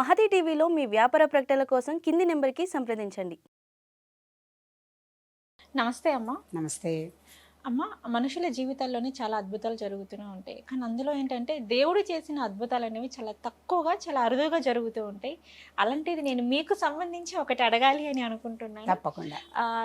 మహతి టీవీలో మీ వ్యాపార ప్రకటనల కోసం కింది నెంబర్కి సంప్రదించండి. నమస్తే అమ్మ. నమస్తే. అమ్మ మనుషుల జీవితాల్లోనే చాలా అద్భుతాలు జరుగుతూనే ఉంటాయి. కానీ అందులో ఏంటంటే దేవుడు చేసిన అద్భుతాలు అనేవి చాలా తక్కువగా చాలా అరుదుగా జరుగుతూ ఉంటాయి. అలాంటిది నేను మీకు సంబంధించి ఒకటి అడగాలి అని అనుకుంటున్నాను. తప్పకుండా.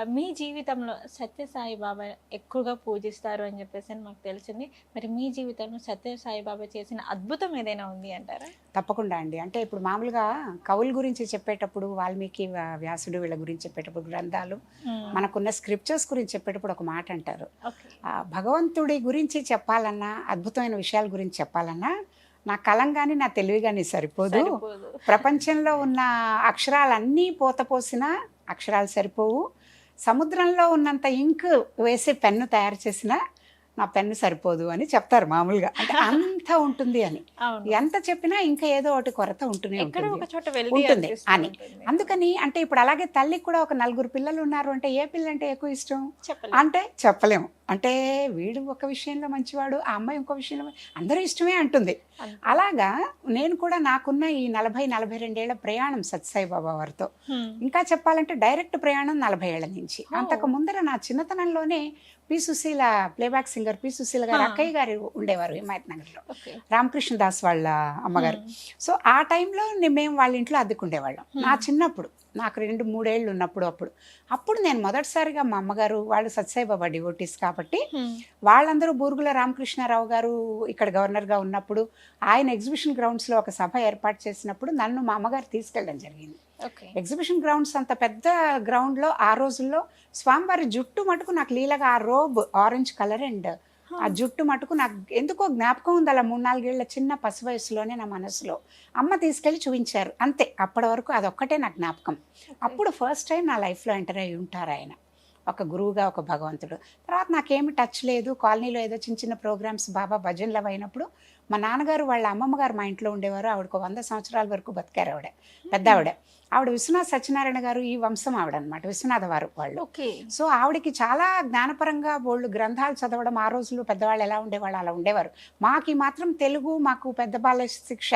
మీ జీవితంలో సత్యసాయి బాబా ఎక్కువగా పూజిస్తారు అని చెప్పేసి అని మాకు తెలిసింది. మరి మీ జీవితంలో సత్యసాయి బాబా చేసిన అద్భుతం ఏదైనా ఉంది అంటారా? తప్పకుండా అండి. అంటే ఇప్పుడు మామూలుగా కవుల గురించి చెప్పేటప్పుడు వాల్మీకి వ్య- వ్యాసుడు వీళ్ళ గురించి చెప్పేటప్పుడు గ్రంథాలు మనకున్న స్క్రిప్చర్స్ గురించి చెప్పేటప్పుడు ఒక మాట అంటారు. భగవంతుడి గురించి చెప్పాలన్నా అద్భుతమైన విషయాల గురించి చెప్పాలన్నా నా కలం కానీ నా తెలివి కానీ సరిపోదు. ప్రపంచంలో ఉన్న అక్షరాలన్నీ పోతపోసిన అక్షరాలు సరిపోవు. సముద్రంలో ఉన్నంత ఇంక్ వేసే పెన్ను తయారు చేసిన నా పెన్ను సరిపోదు అని చెప్తారు మామూలుగా. అంటే అంత ఉంటుంది అని. ఎంత చెప్పినా ఇంకా ఏదో ఒకటి కొరత ఉంటూనే ఉంటుంది. ఉంటుంది అని. అందుకని అంటే ఇప్పుడు అలాగే తల్లికి కూడా ఒక నలుగురు పిల్లలు ఉన్నారు అంటే ఏ పిల్ల అంటే ఎక్కువ ఇష్టం? అంటే చెప్పలేము. అంటే వీడు ఒక విషయంలో మంచివాడు ఆ అమ్మాయి ఇంకో విషయంలో అందరూ ఇష్టమే అంటుంది. అలాగా నేను కూడా నాకున్న ఈ నలభై నలభై రెండేళ్ళ ప్రయాణం సత్సాయి బాబా వారితో. ఇంకా చెప్పాలంటే డైరెక్ట్ ప్రయాణం నలభై ఏళ్ళ నుంచి. అంతకు ముందర నా చిన్నతనంలోనే P Susheela playback singer P Susheela గారు. అక్కయ్య గారు ఉండేవారు హిమాయత్ నగర్లో రామకృష్ణ దాస్ వాళ్ళ అమ్మగారు. సో ఆ టైంలో మేము వాళ్ళ ఇంట్లో అద్దెకుండేవాళ్ళం. నా చిన్నప్పుడు నాకు రెండు మూడేళ్ళు ఉన్నప్పుడు అప్పుడు. అప్పుడు నేను మొదటిసారిగా మా అమ్మగారు వాళ్ళు సత్సాయిబాబా డివోటీస్ కాబట్టి. వాళ్ళందరూ బూరుగుల రామకృష్ణారావు గారు ఇక్కడ గవర్నర్గా ఉన్నప్పుడు ఆయన ఎగ్జిబిషన్ గ్రౌండ్స్లో ఒక సభ ఏర్పాటు చేసినప్పుడు నన్ను మా అమ్మగారు తీసుకెళ్ళడం జరిగింది. ఎగ్జిబిషన్ గ్రౌండ్స్ అంత పెద్ద గ్రౌండ్లో ఆ రోజుల్లో స్వామివారి జుట్టు మటుకు నాకు లీలగా ఆ రోబ్ ఆరెంజ్ కలర్ అండ్ ఆ జుట్టు మటుకు నాకు ఎందుకో జ్ఞాపకం ఉంది అలా మూడు నాలుగేళ్ళ చిన్న పసి వయసులోనే నా మనసులో. అమ్మ తీసుకెళ్ళి చూపించారు అంతే. అప్పటి వరకు అదొక్కటే నా జ్ఞాపకం. అప్పుడు ఫస్ట్ టైం నా లైఫ్లో ఎంటర్ అయి ఉంటారు ఆయన. ఒక గురువుగా ఒక భగవంతుడు. తర్వాత నాకేమి టచ్ లేదు. కాలనీలో ఏదో చిన్న చిన్న ప్రోగ్రామ్స్ బాబా భజనలు అయినప్పుడు మా నాన్నగారు వాళ్ళ అమ్మమ్మ గారు మా ఇంట్లో ఉండేవారు. ఆవిడకు వంద సంవత్సరాల వరకు బతికారు ఆవిడ పెద్ద ఆవిడ. ఆవిడ విశ్వనాథ్ సత్యనారాయణ గారు ఈ వంశం ఆవిడ అనమాట విశ్వనాథ వారు వాళ్ళు. ఓకే. సో ఆవిడకి చాలా జ్ఞానపరంగా బోళ్ళు గ్రంథాలు చదవడం ఆ రోజుల్లో పెద్దవాళ్ళు ఎలా ఉండేవాళ్ళు అలా ఉండేవారు. మాకు మాత్రం తెలుగు మాకు పెద్ద బాల శిక్ష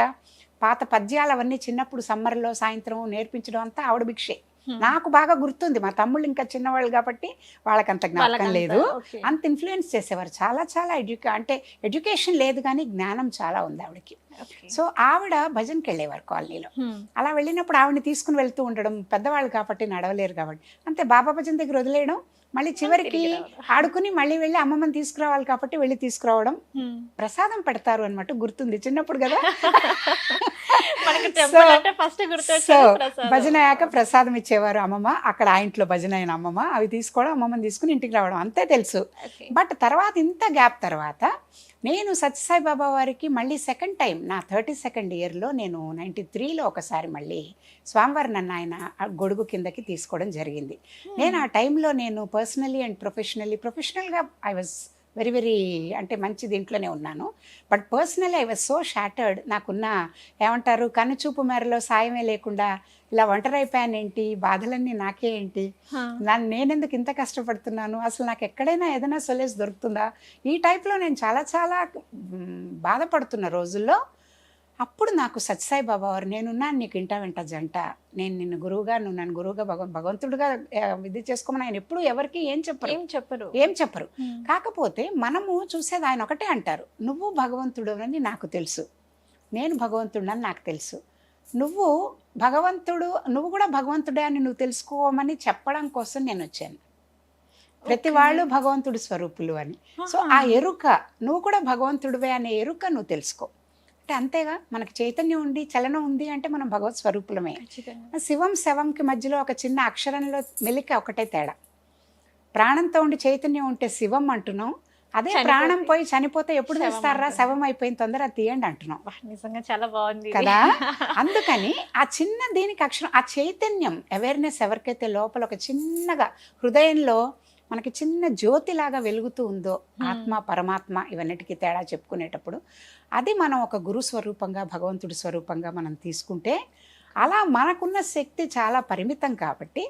పాత పద్యాలు అవన్నీ చిన్నప్పుడు సమ్మర్లో సాయంత్రం నేర్పించడం అంతా ఆవిడ భిక్షే. నాకు బాగా గుర్తుంది మా తమ్ముళ్ళు ఇంకా చిన్నవాళ్ళు కాబట్టి వాళ్ళకంత జ్ఞాపకం వాళ్ళకంతా, లేదు. అంత ఇన్ఫ్లుయెన్స్ చేసేవారు చాలా చాలా ఎడ్యుకే అంటే ఎడ్యుకేషన్ లేదు కానీ జ్ఞానం చాలా ఉంది ఆవిడకి. సో ఆవిడ భజన్కి వెళ్ళేవారు కాలనీలో. అలా వెళ్ళినప్పుడు ఆవిడని తీసుకుని వెళ్తూ ఉండడం పెద్దవాళ్ళు కాబట్టి నడవలేరు కాబట్టి అంతే బాబా భజన్ దగ్గర వదిలేయడం మళ్ళీ చివరికి. ఆడుకుని మళ్ళీ వెళ్ళి అమ్మమ్మని తీసుకురావాలి కాబట్టి వెళ్ళి తీసుకురావడం. ప్రసాదం పెడతారు అన్నమాట గుర్తుంది చిన్నప్పుడు కదా సో. భజన అయ్యాక ప్రసాదం ఇచ్చేవారు అమ్మమ్మ అక్కడ ఆ ఇంట్లో భజన అయిన అమ్మమ్మ అవి తీసుకోవడం అమ్మమ్మని తీసుకుని ఇంటికి రావడం అంతే తెలుసు. బట్ తర్వాత ఇంత గ్యాప్ తర్వాత నేను సత్యసాయి బాబా వారికి మళ్ళీ సెకండ్ టైం నా థర్టీ సెకండ్ ఇయర్లో నేను నైంటీ త్రీలో ఒకసారి మళ్ళీ స్వామివారి నన్ను ఆయన గొడుగు కిందకి తీసుకోవడం జరిగింది. నేను ఆ టైంలో నేను పర్సనలీ అండ్ ప్రొఫెషనల్లీ ప్రొఫెషనల్గా ఐ వాజ్ వెరీ వెరీ అంటే మంచి దీంట్లోనే ఉన్నాను. But personally I was so shattered. నాకున్న ఏమంటారు కనుచూపు మేరలో సాయమే లేకుండా ఇలా ఒంటరైపోయాను ఏంటి బాధలన్నీ నాకే ఏంటి. నన్ను నేనెందుకు ఇంత కష్టపడుతున్నాను? అసలు నాకు ఎక్కడైనా ఏదైనా సొలేస్ దొరుకుతుందా? ఈ టైప్లో నేను చాలా చాలా బాధపడుతున్న రోజుల్లో అప్పుడు నాకు సత్యసాయి బాబా వారు నేనున్నాను నీకు ఇంట వెంట జంట. నేను నిన్ను గురువుగా నువ్వు నన్ను గురువుగా భగవ భగవంతుడిగా ఇది చేసుకోమని ఆయన ఎప్పుడు ఎవరికి ఏం చెప్పరు. ఏం చెప్పరు. ఏం చెప్పరు. కాకపోతే మనము చూసేది ఆయన ఒకటే అంటారు. నువ్వు భగవంతుడు అని నాకు తెలుసు. నేను భగవంతుడని నాకు తెలుసు. నువ్వు భగవంతుడు నువ్వు కూడా భగవంతుడే అని నువ్వు తెలుసుకోమని చెప్పడం కోసం నేను వచ్చాను. ప్రతి. వాళ్ళు భగవంతుడి స్వరూపులు అని. సో. ఆ ఎరుక నువ్వు కూడా భగవంతుడివే అనే ఎరుక నువ్వు తెలుసుకో. అంటే అంతేగా మనకి చైతన్యం ఉంది చలనం ఉంది అంటే మనం భగవత్ స్వరూపులమే. శివం శవంకి మధ్యలో ఒక చిన్న అక్షరంలో మెలిక ఒకటే తేడా ప్రాణంతో ఉండి చైతన్యం ఉంటే శివం అంటున్నాం అదే ప్రాణం పోయి చనిపోతే ఎప్పుడు తీస్తారా. శవం అయిపోయిన తొందర తీయండి అంటున్నాం నిజంగా చాలా బాగుంది. కదా అందుకని ఆ చిన్న దీనికి అక్షరం ఆ చైతన్యం అవేర్నెస్ ఎవరికైతే లోపల ఒక చిన్నగా హృదయంలో మనకి చిన్న జ్యోతిలాగా వెలుగుతూ ఉందో ఆత్మ పరమాత్మ ఇవన్నిటికీ తేడా చెప్పుకునేటప్పుడు అది మనం ఒక గురు స్వరూపంగా భగవంతుడి స్వరూపంగా మనం తీసుకుంటే అలా మనకున్న శక్తి చాలా పరిమితం కాబట్టి.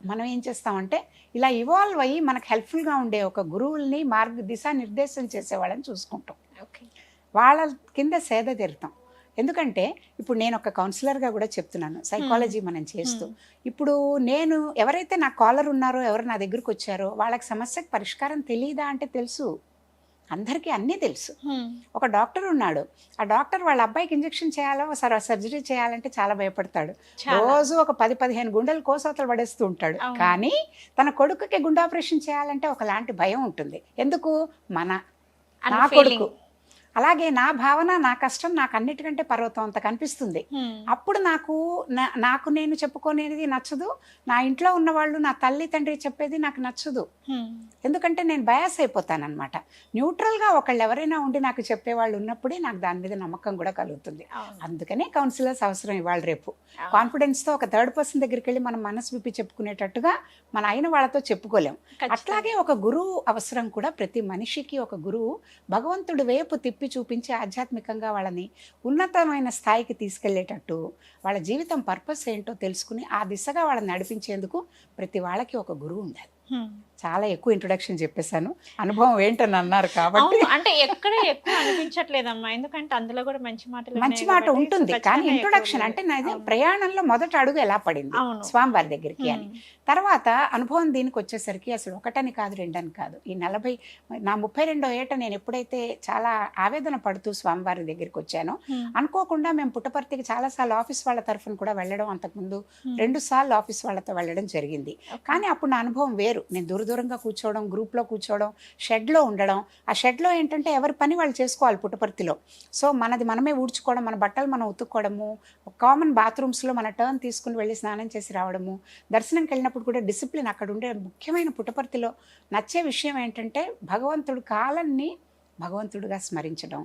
మనం ఏం చేస్తామంటే ఇలా ఇవాల్వ్ అయ్యి మనకు హెల్ప్ఫుల్గా ఉండే ఒక గురువుల్ని మార్గ దిశానిర్దేశం చేసే వాళ్ళని చూసుకుంటాం. ఓకే. వాళ్ళ కింద సేద తీరుతాం. ఎందుకంటే ఇప్పుడు నేను ఒక కౌన్సిలర్గా కూడా చెప్తున్నాను. సైకాలజీ మనం చేస్తూ. Hmm. ఇప్పుడు నేను ఎవరైతే నా కాలర్ ఉన్నారో ఎవరు నా దగ్గరకు వచ్చారో వాళ్ళకి సమస్యకు పరిష్కారం తెలియదా అంటే తెలుసు. అందరికీ అన్నీ తెలుసు. హ్మ్. ఒక డాక్టర్ ఉన్నాడు. ఆ డాక్టర్ వాళ్ళ అబ్బాయికి ఇంజెక్షన్ చేయాలో సరే సర్జరీ చేయాలంటే చాలా భయపడతాడు. రోజు ఒక పది పదిహేను గుండెలు కోసవతలు పడేస్తూ ఉంటాడు. కానీ తన కొడుకుకి గుండె ఆపరేషన్ చేయాలంటే ఒకలాంటి భయం ఉంటుంది. ఎందుకు? మన నా. కొడుకు. అలాగే నా భావన నా కష్టం నాకు అన్నిటికంటే పర్వతం అంత కనిపిస్తుంది. అప్పుడు నాకు నాకు నేను చెప్పుకునేది నచ్చదు నా ఇంట్లో ఉన్న వాళ్ళు నా తల్లి తండ్రి చెప్పేది నాకు నచ్చదు. ఎందుకంటే నేను బయాస్ అయిపోతానన్నమాట న్యూట్రల్గా ఒకళ్ళు ఎవరైనా ఉండి నాకు చెప్పేవాళ్ళు ఉన్నప్పుడే నాకు దాని మీద నమ్మకం కూడా కలుగుతుంది. అందుకనే కౌన్సిలర్స్ అవసరం ఇవాళ రేపు. కాన్ఫిడెన్స్తో ఒక థర్డ్ పర్సన్ దగ్గరికి వెళ్ళి మనం మనసు విప్పి చెప్పుకునేటట్టుగా మన అయిన వాళ్ళతో చెప్పుకోలేం. అట్లాగే ఒక గురువు అవసరం కూడా ప్రతి మనిషికి ఒక గురువు భగవంతుడి వైపు తిప్పి చూపించి ఆధ్యాత్మికంగా వాళ్ళని ఉన్నతమైన స్థాయికి తీసుకెళ్ళేటట్టు వాళ్ళ జీవితం పర్పస్ ఏంటో తెలుసుకుని ఆ దిశగా వాళ్ళని నడిపించేందుకు ప్రతి వాళ్ళకి ఒక గురువు ఉండాలి. చాలా ఎక్కువ ఇంట్రొడక్షన్ చెప్పేశాను అనుభవం ఏంటని అన్నారు కాబట్టి అంటే ఎక్కడ ఎక్కువ అనిపించట్లేదమ్మా ఎందుకంటే అందులో కూడా మంచి మాటలు మంచి మాట ఉంటుంది కానీ ఇంట్రొడక్షన్. అంటే నాది. ప్రయాణంలో మొదట అడుగు ఎలా పడింది. స్వామివారి దగ్గరికి అని. తర్వాత అనుభవం దీనికి వచ్చేసరికి అసలు ఒకటని కాదు రెండని కాదు ఈ నలభై నా ముప్పై రెండో ఏట నేను ఎప్పుడైతే చాలా ఆవేదన పడుతూ స్వామివారి దగ్గరికి వచ్చానో. అనుకోకుండా మేము పుట్టపర్తికి చాలాసార్లు ఆఫీస్ వాళ్ళ తరఫున కూడా వెళ్ళడం అంతకుముందు. రెండు సార్లు ఆఫీస్ వాళ్ళతో వెళ్ళడం జరిగింది. కానీ అప్పుడు నా అనుభవం వేరు నేను దూర దూరంగా కూర్చోవడం గ్రూప్లో కూర్చోవడం షెడ్లో ఉండడం. ఆ షెడ్లో ఏంటంటే ఎవరి పని వాళ్ళు చేసుకోవాలి పుట్టపర్తిలో. సో మనది మనమే ఊడ్చుకోవడం మన బట్టలు మనం ఉతుక్కోవడము కామన్ బాత్రూమ్స్లో మన టర్న్ తీసుకుని వెళ్ళి స్నానం చేసి రావడము దర్శనంకి వెళ్ళినప్పుడు కూడా డిసిప్లిన్ అక్కడ ఉండే ముఖ్యమైన పుట్టపర్తిలో నచ్చే విషయం ఏంటంటే భగవంతుడు కాలాన్ని భగవంతుడిగా స్మరించడం.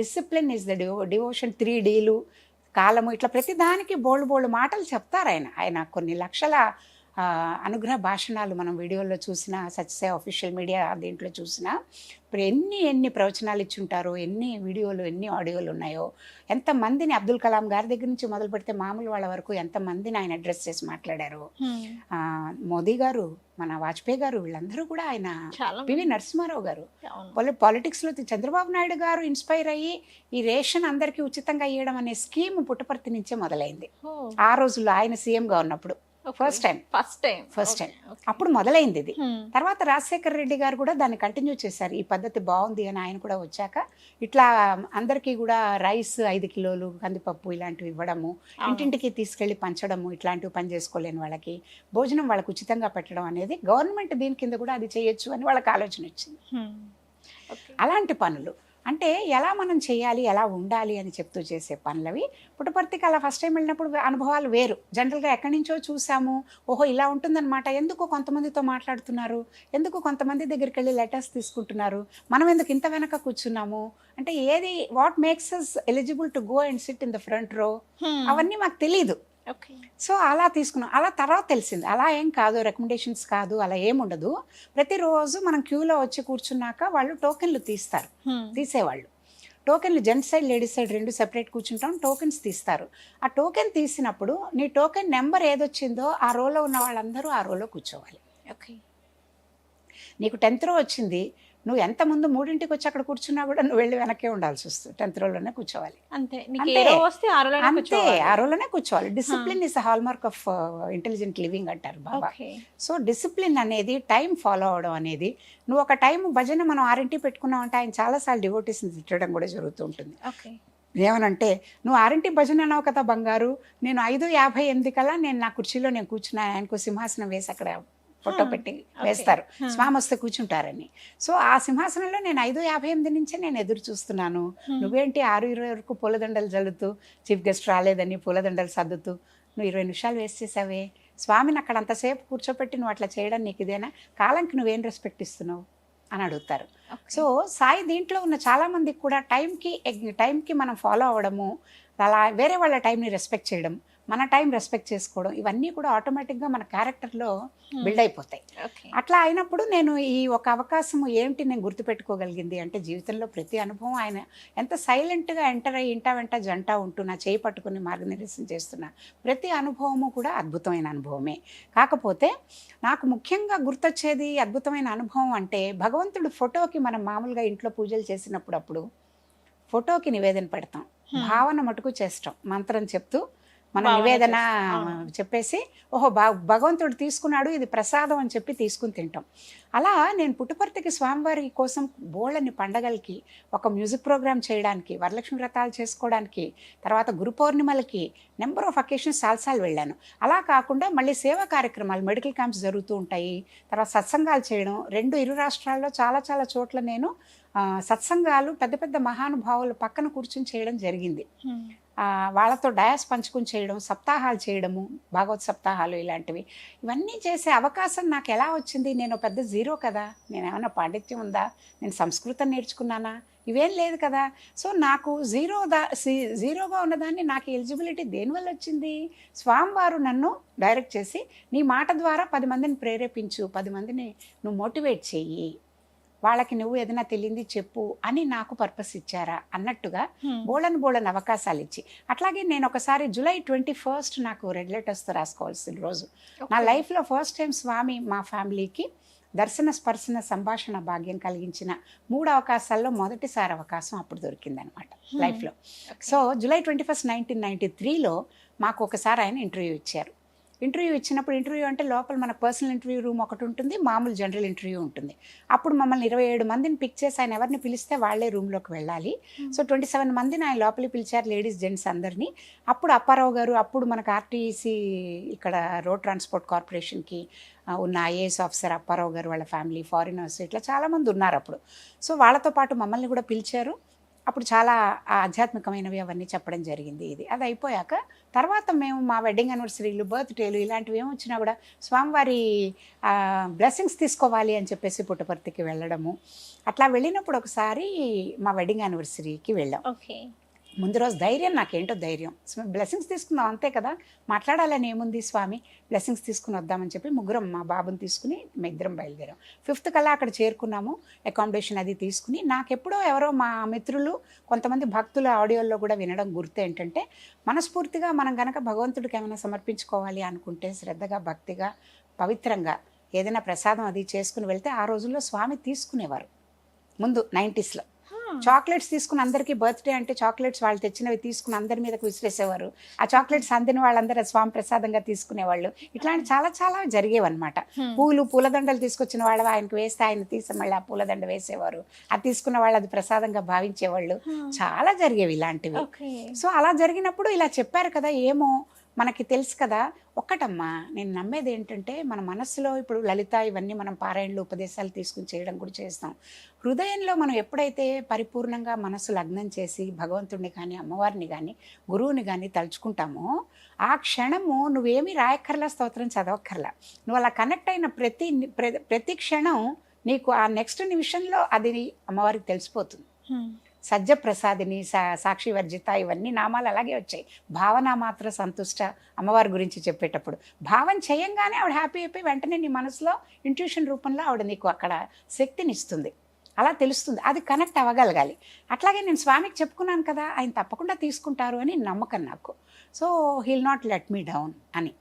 Discipline is the devo devotion three deal కాలము ఇట్లా ప్రతి దానికి బోల్డ్ బోల్డ్ మాటలు చెప్తారు ఆయన. ఆయన కొన్ని లక్షల అనుగ్రహ భాషణాలు మనం వీడియోలో చూసినా సత్యసే అఫీషియల్ మీడియా దీంట్లో చూసినా ఇప్పుడు ఎన్ని ఎన్ని ప్రవచనాలు ఇచ్చుంటారో ఎన్ని వీడియోలు ఎన్ని ఆడియోలు ఉన్నాయో ఎంతమందిని అబ్దుల్ కలాం గారి దగ్గర నుంచి మొదలు పెడితే మామూలు వాళ్ళ వరకు ఎంతమందిని ఆయన అడ్రస్ చేసి మాట్లాడారు. మోదీ గారు మన వాజ్పేయి గారు వీళ్ళందరూ కూడా ఆయన పివి నరసింహారావు గారు. పొలి పాలిటిక్స్లో చంద్రబాబు నాయుడు గారు ఇన్స్పైర్ అయ్యి ఈ రేషన్ అందరికీ ఉచితంగా ఇవ్వడం అనే స్కీమ్ పుట్టపర్తి నుంచే మొదలైంది. ఆ రోజుల్లో ఆయన సీఎంగా ఉన్నప్పుడు. First time first time first time. అప్పుడు మొదలైంది ఇది హ్మ్. తర్వాత రాజశేఖర రెడ్డి గారు కూడా దాన్ని కంటిన్యూ చేశారు ఈ పద్ధతి బాగుంది అని ఆయన కూడా వచ్చాక ఇట్లా అందరికీ కూడా రైస్ ఐదు కిలోలు కందిపప్పు ఇలాంటివి ఇవ్వడము. ఇంటింటికి తీసుకెళ్ళి పంచడము ఇట్లాంటివి పని చేసుకోలేని వాళ్ళకి భోజనం వాళ్ళకి ఉచితంగా పెట్టడం అనేది గవర్నమెంట్ దీని కింద కూడా అది చేయొచ్చు అని వాళ్ళకి ఆలోచన వచ్చింది. ఓకే. అలాంటి పనులు అంటే ఎలా మనం చేయాలి ఎలా ఉండాలి అని చెప్తూ చేసే పనులవి. పుట్టపర్తికి అలా ఫస్ట్ టైం వెళ్ళినప్పుడు అనుభవాలు వేరు. జనరల్గా ఎక్కడి నుంచో చూసాము. ఓహో ఇలా ఉంటుందన్నమాట. ఎందుకు కొంతమందితో మాట్లాడుతున్నారు? ఎందుకు కొంతమంది దగ్గరికి వెళ్ళి లెటర్స్ తీసుకుంటున్నారు? మనం ఎందుకు ఇంత వెనక కూర్చున్నాము? అంటే ఏది what makes us eligible to go and sit in the front row. అవన్నీ మాకు తెలియదు. సో అలా తీసుకున్నాం. అలా తర్వాత తెలిసింది. అలా ఏం కాదు రికమెండేషన్స్ కాదు అలా ఏం ఉండదు. ప్రతిరోజు మనం క్యూలో వచ్చి కూర్చున్నాక వాళ్ళు టోకెన్లు తీస్తారు. తీసేవాళ్ళు. టోకెన్లు జెంట్స్ సైడ్ లేడీస్ సైడ్ రెండు సెపరేట్ కూర్చుంటాం టోకెన్స్ తీస్తారు. ఆ టోకెన్ తీసినప్పుడు నీ టోకెన్ నెంబర్ ఏదొచ్చిందో ఆ రోలో ఉన్న వాళ్ళందరూ ఆ రోలో కూర్చోవాలి. ఓకే. నీకు టెన్త్ రో వచ్చింది నువ్వు ఎంత ముందు మూడింటికి వచ్చి అక్కడ కూర్చున్నా కూడా నువ్వు వెళ్ళి వెనక్కే ఉండాల్సి వస్తుంది టెన్త్ రోలోనే కూర్చోవాలి అంతే నీకు అంతే. ఆ రోజులోనే కూర్చోవాలి. ఆ రోలోనే కూర్చోవాలి discipline is hallmark of intelligent living అంటారు బాబా. సో డిసిప్లిన్ అనేది టైం ఫాలో అవడం అనేది నువ్వు ఒక టైం భజన మనం ఆరింటి పెట్టుకున్నావు అంటే ఆయన చాలాసార్లు డివోటీస్ని తిట్టడం కూడా జరుగుతూ ఉంటుంది ఓకే. ఏమనంటే నువ్వు ఆరింటి భజన అన్నావు కదా బంగారు నేను ఐదు యాభై ఎనిమిది కల్లా నేను నా కుర్చీలో నేను కూర్చున్నా ఆయనకు సింహాసనం వేసి అక్కడ ఫోటో. పెట్టి. వేస్తారు. స్వామి వస్తే కూర్చుంటారని సో ఆ సింహాసనంలో నేను ఐదు యాభై ఎనిమిది నుంచే నేను ఎదురు చూస్తున్నాను. నువ్వేంటి ఆరు ఇరవై వరకు పూలదండలు జల్లుతూ చీఫ్ గెస్ట్ రాలేదని పూలదండలు సర్దుతూ నువ్వు ఇరవై నిమిషాలు వేస్ట్ చేసావే స్వామిని అక్కడ అంతసేపు కూర్చోపెట్టి నువ్వు అట్లా చేయడం నీకు ఇదేనా కాలంకి నువ్వేం రెస్పెక్ట్ ఇస్తున్నావు అని అడుగుతారు. సో సాయి దీంట్లో ఉన్న చాలా మందికి కూడా టైంకి టైంకి మనం ఫాలో అవ్వడము అలా వేరే వాళ్ళ టైంని రెస్పెక్ట్ చేయడం మన టైం రెస్పెక్ట్ చేసుకోవడం ఇవన్నీ కూడా ఆటోమేటిక్గా మన క్యారెక్టర్లో హ్మ్. బిల్డ్ అయిపోతాయి. అట్లా అయినప్పుడు నేను ఈ ఒక అవకాశం ఏంటి నేను గుర్తుపెట్టుకోగలిగింది అంటే జీవితంలో ప్రతి అనుభవం ఆయన ఎంత సైలెంట్గా ఎంటర్ అయ్యి ఇంట వెంట జంట ఉంటూ నా చేయి పట్టుకుని మార్గనిర్దేశం చేస్తున్న ప్రతి అనుభవము కూడా అద్భుతమైన అనుభవమే. కాకపోతే నాకు ముఖ్యంగా గుర్తొచ్చేది అద్భుతమైన అనుభవం అంటే భగవంతుడు ఫోటోకి మనం మామూలుగా ఇంట్లో పూజలు చేసినప్పుడు అప్పుడు ఫోటోకి నివేదన పెడతాం. భావన మటుకు చేస్తాం. మంత్రం చెప్తూ మన నివేదన. చెప్పేసి ఓహో భగవంతుడు తీసుకున్నాడు ఇది ప్రసాదం అని చెప్పి తీసుకుని తింటాం. అలా నేను పుట్టుపర్తికి స్వామివారి కోసం బోళ్ళని పండగలకి ఒక మ్యూజిక్ ప్రోగ్రామ్ చేయడానికి వరలక్ష్మి వ్రతాలు చేసుకోవడానికి తర్వాత గురు పౌర్ణిమలకి నెంబర్ ఆఫ్ అకేషన్స్ సాల్సాలు వెళ్ళాను. అలా కాకుండా మళ్ళీ సేవా కార్యక్రమాలు మెడికల్ క్యాంప్స్ జరుగుతూ ఉంటాయి. తర్వాత సత్సంగాలు చేయడం రెండు ఇరు రాష్ట్రాల్లో చాలా చాలా చోట్ల నేను సత్సంగాలు పెద్ద పెద్ద మహానుభావులు పక్కన కూర్చుని చేయడం జరిగింది. వాళ్ళతో డయాస్ పంచుకుని చేయడం సప్తాహాలు చేయడము భాగవత్ సప్తాహాలు ఇలాంటివి. ఇవన్నీ చేసే అవకాశం నాకు ఎలా వచ్చింది? నేను పెద్ద జీరో కదా. నేను ఏమైనా పాండిత్యం ఉందా? నేను సంస్కృతం నేర్చుకున్నానా? ఇవేం లేదు కదా. సో నాకు జీరో దా జీరోగా ఉన్నదాన్ని నాకు ఎలిజిబిలిటీ దేనివల్ల వచ్చింది? స్వామివారు నన్ను డైరెక్ట్ చేసి నీ మాట ద్వారా పది మందిని ప్రేరేపించు పది మందిని నువ్వు మోటివేట్ చెయ్యి. వాళ్ళకి నువ్వు ఏదైనా తెలియంది చెప్పు అని నాకు పర్పస్ ఇచ్చారా అన్నట్టుగా బోళన్ బోళన్ అవకాశాలు ఇచ్చి. అట్లాగే నేను ఒకసారి జూలై ట్వంటీ ఫస్ట్ నాకు రెడ్ లెటర్స్తో రాసుకోవాల్సిన రోజు. నా లైఫ్లో ఫస్ట్ టైం స్వామి మా ఫ్యామిలీకి దర్శన స్పర్శన సంభాషణ భాగ్యం కలిగించిన మూడు అవకాశాల్లో మొదటిసారి అవకాశం అప్పుడు దొరికిందనమాట లైఫ్లో so July twenty first nineteen ninety త్రీలో మాకు ఒకసారి ఆయన ఇంటర్వ్యూ ఇచ్చారు. ఇంటర్వ్యూ ఇచ్చినప్పుడు ఇంటర్వ్యూ అంటే లోపల మన పర్సనల్ ఇంటర్వ్యూ రూమ్ ఒకటి ఉంటుంది మామూలు జనరల్ ఇంటర్వ్యూ ఉంటుంది. అప్పుడు మమ్మల్ని ఇరవై ఏడు మందిని పిక్ చేసి ఆయన ఎవరిని పిలిస్తే వాళ్ళే రూమ్లోకి వెళ్ళాలి. సో ట్వంటీ సెవెన్ మందిని ఆయన లోపలికి పిలిచారు లేడీస్ జెంట్స్ అందరినీ. అప్పుడు అప్పారావు గారు అప్పుడు మనకు ఆర్టీసీ ఇక్కడ రోడ్ ట్రాన్స్పోర్ట్ కార్పొరేషన్కి ఉన్న ఐఏఎస్ ఆఫీసర్ అప్పారావు గారు వాళ్ళ ఫ్యామిలీ ఫారినర్స్ ఇట్లా చాలామంది ఉన్నారు అప్పుడు. సో వాళ్ళతో పాటు మమ్మల్ని కూడా పిలిచారు. అప్పుడు చాలా ఆధ్యాత్మికమైనవి అవన్నీ చెప్పడం జరిగింది ఇది. అది అయిపోయాక తర్వాత మేము మా వెడ్డింగ్ యానివర్సరీలు బర్త్డేలు ఇలాంటివి ఏమి వచ్చినా కూడా స్వామివారి బ్లెస్సింగ్స్ తీసుకోవాలి అని చెప్పేసి పుట్టపర్తికి వెళ్ళడము. అట్లా వెళ్ళినప్పుడు ఒకసారి మా వెడ్డింగ్ యానివర్సరీకి వెళ్ళాం. ఓకే. ముందు రోజు ధైర్యం నాకేంటో ధైర్యం. బ్లెస్సింగ్స్ తీసుకుందాం అంతే కదా? మాట్లాడాలని ఏముంది స్వామి? బ్లెస్సింగ్స్ తీసుకుని వద్దామని చెప్పి ముగ్గురం మా బాబుని తీసుకుని మా ఇద్దరం బయలుదేరాం. ఫిఫ్త్ కల్లా అక్కడ చేరుకున్నాము అకామిడేషన్ అది తీసుకుని. నాకెప్పుడో ఎవరో మా మిత్రులు కొంతమంది భక్తుల ఆడియోల్లో కూడా వినడం గుర్తు ఏంటంటే మనస్ఫూర్తిగా మనం కనుక భగవంతుడికి ఏమైనా సమర్పించుకోవాలి అనుకుంటే శ్రద్ధగా భక్తిగా పవిత్రంగా ఏదైనా ప్రసాదం అది చేసుకుని వెళ్తే ఆ రోజుల్లో స్వామి తీసుకునేవారు. ముందు నైంటీస్లో. చాక్లెట్స్ తీసుకుని అందరికీ బర్త్డే అంటే చాక్లెట్స్ వాళ్ళు తెచ్చినవి తీసుకుని అందరి మీదకి విసిరేసేవారు ఆ చాక్లెట్స్ అందిన వాళ్ళందరూ స్వామి ప్రసాదంగా తీసుకునేవాళ్ళు. ఇట్లాంటి చాలా చాలా జరిగేవన్నమాట. పూలు పూలదండలు తీసుకొచ్చిన వాళ్ళు ఆయనకు వేస్తే ఆయన తీసి మళ్ళీ ఆ పూలదండ వేసేవారు. అది తీసుకున్న వాళ్ళు అది ప్రసాదంగా భావించేవాళ్ళు. చాలా జరిగేవి ఇలాంటివి. సో అలా జరిగినప్పుడు ఇలా చెప్పారు కదా ఏమో మనకి తెలుసు కదా ఒక్కటమ్మా నేను నమ్మేది ఏంటంటే మన మనసులో ఇప్పుడు లలిత ఇవన్నీ మనం పారాయణలు ఉపదేశాలు తీసుకుని చేయడం కూడా చేస్తాం. హృదయంలో మనం ఎప్పుడైతే పరిపూర్ణంగా మనసు లగ్నం చేసి భగవంతుడిని కానీ అమ్మవారిని కానీ గురువుని కానీ తలుచుకుంటామో ఆ క్షణము నువ్వేమీ రాయక్కర్లా స్తోత్రం చదవక్కర్లా. నువ్వు అలా కనెక్ట్ అయిన ప్రతి ప్రతి క్షణం నీకు ఆ నెక్స్ట్ నిమిషంలో అది అమ్మవారికి తెలిసిపోతుంది. సజ్జప్రసాదిని సా సాక్షి వర్జిత ఇవన్నీ నామాలు అలాగే వచ్చాయి. భావన మాత్ర సంతుష్ట అమ్మవారి గురించి చెప్పేటప్పుడు. భావం చేయంగానే ఆవిడ హ్యాపీ అయిపోయి వెంటనే నీ మనసులో ఇంట్యూషన్ రూపంలో ఆవిడ నీకు అక్కడ శక్తినిస్తుంది. అలా తెలుస్తుంది. అది కనెక్ట్ అవ్వగలగాలి. అట్లాగే నేను స్వామికి చెప్పుకున్నాను కదా ఆయన తప్పకుండా తీసుకుంటారు అని నమ్మకం నాకు. So he'll not let me down అని.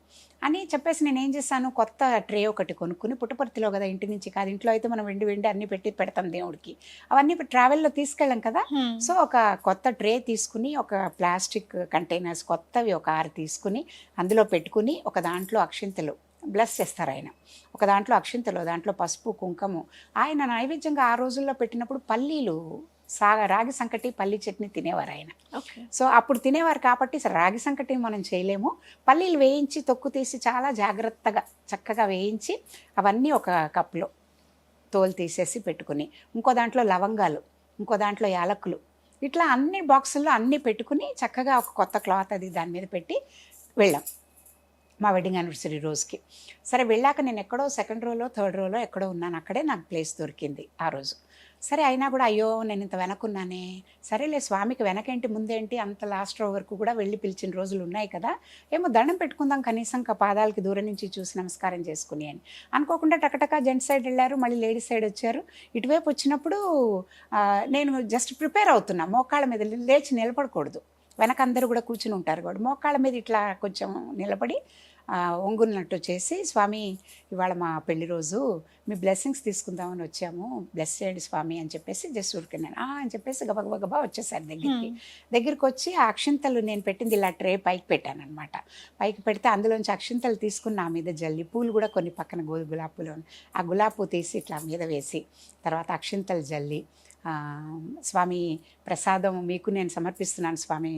అని చెప్పేసి నేను ఏం చేశాను కొత్త ట్రే ఒకటి కొనుక్కుని పుట్టపర్తిలో కదా ఇంటి నుంచి కాదు ఇంట్లో అయితే మనం వెండి వెండి అన్ని పెట్టి పెడతాం దేవుడికి. అవన్నీ ట్రావెల్లో తీసుకెళ్ళాం కదా సో ఒక కొత్త ట్రే తీసుకుని ఒక ప్లాస్టిక్ కంటైనర్స్ కొత్తవి ఒక ఆరు తీసుకుని అందులో పెట్టుకుని ఒక దాంట్లో అక్షింతలు బ్లెస్ చేస్తారు ఆయన. ఒక దాంట్లో అక్షింతలు దాంట్లో పసుపు కుంకము. ఆయన నైవేద్యంగా ఆ రోజుల్లో పెట్టినప్పుడు పల్లీలు సాగ రాగి సంకటి పల్లి చట్నీ తినేవారు ఆయన. సో అప్పుడు తినేవారు కాబట్టి రాగి సంకటి మనం చేయలేము. పల్లీలు వేయించి తొక్కు తీసి చాలా జాగ్రత్తగా చక్కగా వేయించి అవన్నీ ఒక కప్లో తోలు తీసేసి పెట్టుకుని ఇంకో దాంట్లో లవంగాలు ఇంకో దాంట్లో యాలకులు ఇట్లా అన్ని బాక్సుల్లో అన్నీ పెట్టుకుని చక్కగా ఒక కొత్త క్లాత్ అది దాని మీద పెట్టి వెళ్ళాం. మా వెడ్డింగ్ యానివర్సరీ రోజుకి. సరే వెళ్ళాక నేను ఎక్కడో సెకండ్ రోలో థర్డ్ రోలో ఎక్కడో ఉన్నాను. అక్కడే నాకు ప్లేస్ దొరికింది ఆ రోజు. సరే అయినా కూడా అయ్యో నేను ఇంత వెనకున్నానే సరేలే స్వామికి వెనకేంటి ముందేంటి? అంత లాస్ట్ రో వరకు కూడా వెళ్ళి పిలిచిన రోజులు ఉన్నాయి కదా. ఏమో దండం పెట్టుకుందాం కనీసం క- పాదాలకి దూరం నుంచి చూసి నమస్కారం చేసుకుని అని. అనుకోకుండా టకటకా జెంట్స్ సైడ్ వెళ్ళారు మళ్ళీ లేడీస్ సైడ్ వచ్చారు. ఇటువైపు వచ్చినప్పుడు నేను జస్ట్ ప్రిపేర్ అవుతున్నా. మోకాళ్ళ మీద లేచి నిలబడకూడదు. వెనక అందరూ కూడా కూర్చుని ఉంటారు కూడా మోకాళ్ళ మీద ఇట్లా కొంచెం నిలబడి ఒంగున్నట్టు చేసి స్వామి ఇవాళ మా పెళ్ళి రోజు మీ బ్లెస్సింగ్స్ తీసుకుందామని వచ్చాము. బ్లెస్ చేయండి స్వామి అని చెప్పేసి జస్ట్ ఊరికినాను "ఆ" అని చెప్పేసి గబగబా గబా వచ్చేసారు దగ్గరికి. దగ్గరికి వచ్చి ఆ అక్షింతలు నేను పెట్టింది ఇలా ట్రే పైకి పెట్టాను అనమాట పైకి పెడితే అందులోంచి అక్షింతలు తీసుకుని నా మీద జల్లి పూలు కూడా కొన్ని పక్కన గు- గులాబీ పూలు. ఆ గులాబీ తీసి ఇట్లా మీద వేసి తర్వాత అక్షింతలు జల్లి స్వామి ప్రసాదం మీకు నేను సమర్పిస్తున్నాను స్వామి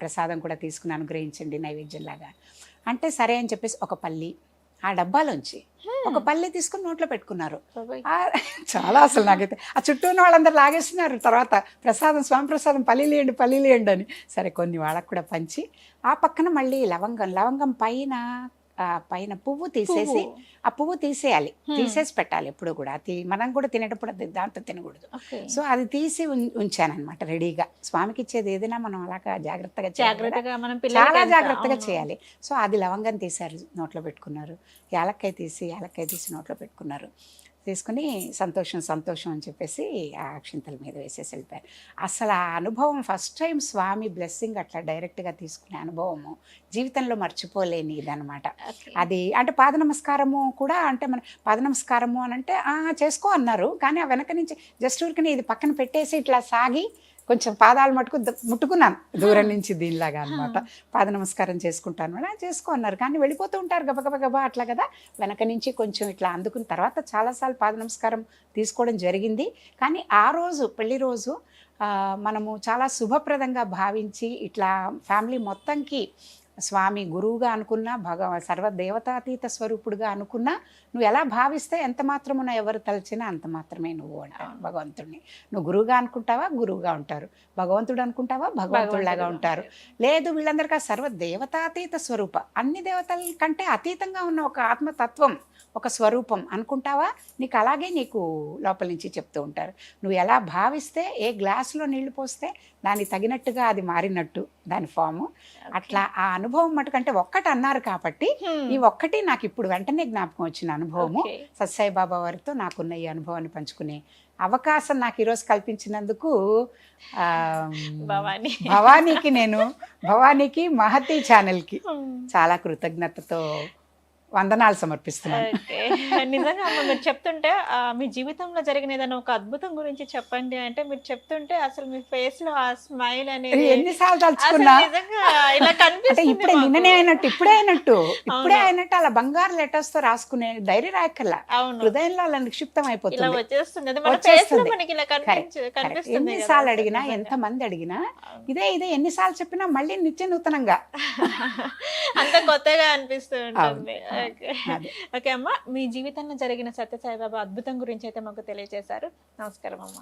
ప్రసాదం కూడా తీసుకుని అనుగ్రహించండి నైవేద్యంలాగా. అంటే సరే అని చెప్పేసి ఒక పల్లి ఆ డబ్బాలోంచి ఒక పల్లి తీసుకుని నోట్లో పెట్టుకున్నారు. చాలా అసలు నాకైతే ఆ చుట్టూ ఉన్న వాళ్ళందరూ లాగేస్తున్నారు. తర్వాత ప్రసాదం స్వామి ప్రసాదం పల్లీలేయండి పల్లీలేయండి అని. సరే కొన్ని వాళ్ళకు కూడా పంచి ఆ పక్కన మళ్ళీ లవంగం లవంగం పైన పైన పువ్వు తీసేసి. ఆ పువ్వు తీసేయాలి. తీసేసి పెట్టాలి ఎప్పుడు కూడా మనం కూడా తినేటప్పుడు అది దాంతో తినకూడదు. సో అది తీసి ఉం- ఉంచానన్నమాట రెడీగా స్వామికి ఇచ్చేది ఏదైనా మనం అలాగా జాగ్రత్తగా. జాగ్రత్తగా మనం చాలా జాగ్రత్తగా. చేయాలి సో అది లవంగం తీశారు నోట్లో పెట్టుకున్నారు యాలక్కాయ తీసి యాలక్కాయ తీసి నోట్లో పెట్టుకున్నారు తీసుకుని సంతోషం సంతోషం అని చెప్పేసి ఆ అక్షింతల మీద వేసేసి వెళ్ళిపోయారు. అసలు ఆ అనుభవం ఫస్ట్ టైం స్వామి బ్లెస్సింగ్ అట్లా డైరెక్ట్గా తీసుకునే అనుభవము జీవితంలో మర్చిపోలేని ఇదనమాట. అది అంటే పాద నమస్కారము కూడా అంటే మన పాద నమస్కారము అని అంటే "ఆ, చేసుకో అన్నారు. కానీ ఆ వెనక నుంచి జస్ట్ ఊరికనే ఇది పక్కన పెట్టేసి ఇట్లా సాగి కొంచెం పాదాలు మటుకు ముట్టుకున్నాను. దూరం నుంచి దీనిలాగా అనమాట పాద నమస్కారం చేసుకుంటాను మేడం. "ఆ, చేసుకో అన్నారు. కానీ వెళ్ళిపోతూ ఉంటారు గబగబ గబా అట్లా కదా. వెనక నుంచి కొంచెం ఇట్లా అందుకున్న తర్వాత చాలాసార్లు పాద నమస్కారం తీసుకోవడం జరిగింది. కానీ ఆ రోజు పెళ్ళి రోజు మనము చాలా శుభప్రదంగా భావించి ఇట్లా ఫ్యామిలీ మొత్తంకి స్వామి గురువుగా అనుకున్నా భగవ సర్వదేవతాతీత స్వరూపుడుగా అనుకున్నా నువ్వు ఎలా భావిస్తే ఎంత మాత్రమున ఎవరు తలచినా అంత మాత్రమే నువ్వు అంటారు భగవంతుడిని నువ్వు గురువుగా అనుకుంటావా? గురువుగా ఉంటారు. భగవంతుడు అనుకుంటావా? భగవంతుడిలాగా ఉంటారు. లేదు వీళ్ళందరికీ ఆ సర్వ దేవతాతీత స్వరూప. అన్ని దేవతల కంటే అతీతంగా ఉన్న ఒక ఆత్మతత్వం ఒక స్వరూపం అనుకుంటావా నీకు అలాగే నీకు లోపల నుంచి చెప్తూ ఉంటారు నువ్వు ఎలా భావిస్తే ఏ గ్లాసులో నీళ్ళు పోస్తే దానికి తగినట్టుగా అది మారినట్టు దాని ఫాము అట్లా ఆ అనుభవం మటుకంటే ఒక్కటి అన్నారు కాబట్టి. ఈ ఒక్కటి నాకు ఇప్పుడు వెంటనే జ్ఞాపకం వచ్చిన అనుభవము. సత్సాయి బాబా వారితో నాకున్న ఈ అనుభవాన్ని పంచుకునే అవకాశం నాకు ఈరోజు కల్పించినందుకు భవాని. భవానీకి నేను భవానీకి మహతి ఛానల్కి. చాలా కృతజ్ఞతతో వందనాలు సమర్పిస్తున్నాను. నిజంగా మీరు చెప్తుంటే ఆ, మీ జీవితంలో జరిగిన ఏదైనా ఒక అద్భుతం గురించి చెప్పండి అంటే మీరు చెప్తుంటే అసలు మీ ఫేస్లో ఆ స్మైల్ అనేది ఎన్నిసార్లు తలుచుకున్నా ఇలా కనిపిస్తుంది ఇప్పుడే. నిన్ననే అయినట్టు ఇప్పుడే అయినట్టు ఇప్పుడే. అయినట్టు అలా బంగారు లెటర్స్తో రాసుకునే రాయకల్లా అవును. హృదయంలో అలా నిక్షిప్తం అయిపోతుంది. ఎన్నిసార్లు అడిగినా. ఎంత మంది అడిగినా. ఇదే ఇదే ఎన్నిసార్లు చెప్పినా మళ్ళీ నిత్య నూతనంగా అంత కొత్తగా అనిపిస్తూ ఉంటుంది. ఓకే. అమ్మ మీ జీవితంలో జరిగిన సత్యసాయిబాబా అద్భుతం గురించి అయితే మాకు తెలియజేశారు. నమస్కారం అమ్మ.